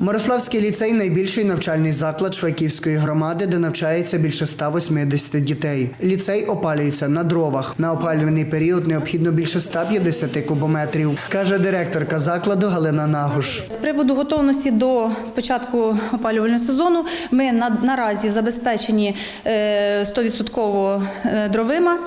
Мирославський ліцей найбільший навчальний заклад Швайківської громади, де навчається більше 180 дітей. Ліцей опалюється на дровах. На опалювальний період необхідно більше 150 кубометрів, каже директорка закладу Галина Нагуш. З приводу готовності до початку опалювального сезону ми на, наразі забезпечені е, 100% е, дровима.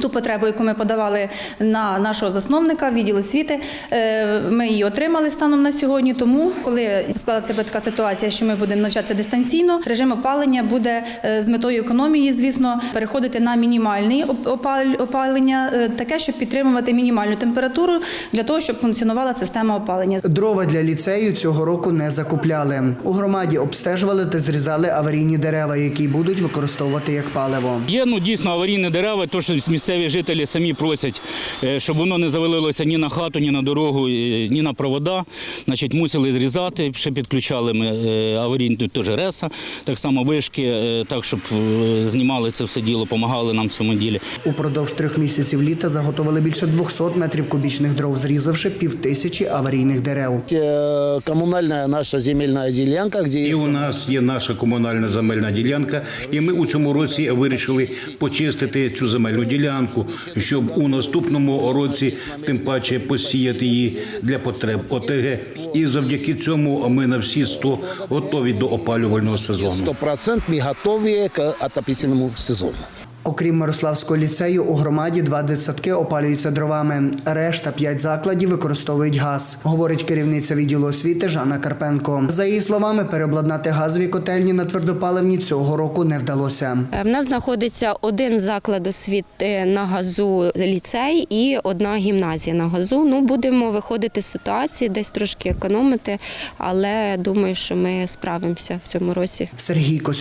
Ту потребу, яку ми подавали на нашого засновника, відділ освіти, е, ми її отримали станом на сьогодні. Тому, коли складеться така ситуація, що ми будемо навчатися дистанційно, режим опалення буде е, з метою економії, звісно, переходити на мінімальний оп- опалення, е, таке, щоб підтримувати мінімальну температуру для того, щоб функціонувала система опалення. Дрова для ліцею цього року не закупляли. У громаді обстежували та зрізали аварійні дерева, які будуть використовувати як паливо. Є ну дійсно аварійні дерева, то що місцеві жителі самі просять, е, щоб воно не завалилося ні на хату, ні на дорогу, е, ні на провода. Значить, мусили зрізати. Ще підключали ми е, аварійні тут теж реса, так само вишки, так щоб знімали це все діло, допомагали нам в цьому ділі. Упродовж трьох місяців літа заготовили більше 200 метрів кубічних дров, зрізавши півтисячі аварійних дерев. Коммунальная наша земельная делянка, где І у нас є наша комунальна земельна ділянка, і ми у цьому році вирішили почистити цю земельну ділянку, щоб у наступному році тим паче посіяти її для потреб ОТГ. І завдяки цьому ми на всі 100 готові до опалювального сезону. 100% ми готові к отопительному сезону. Окрім Мирославського ліцею, у громаді два дитсадки опалюються дровами. Решта п'ять закладів використовують газ, говорить керівниця відділу освіти Жанна Карпенко. За її словами, переобладнати газові котельні на твердопаливні цього року не вдалося. Е, В нас знаходиться один заклад освіти на газу ліцей і одна гімназія на газу. Ну будемо виходити з ситуації, десь трошки економити, але думаю, що ми справимося в цьому році. Сергій Кос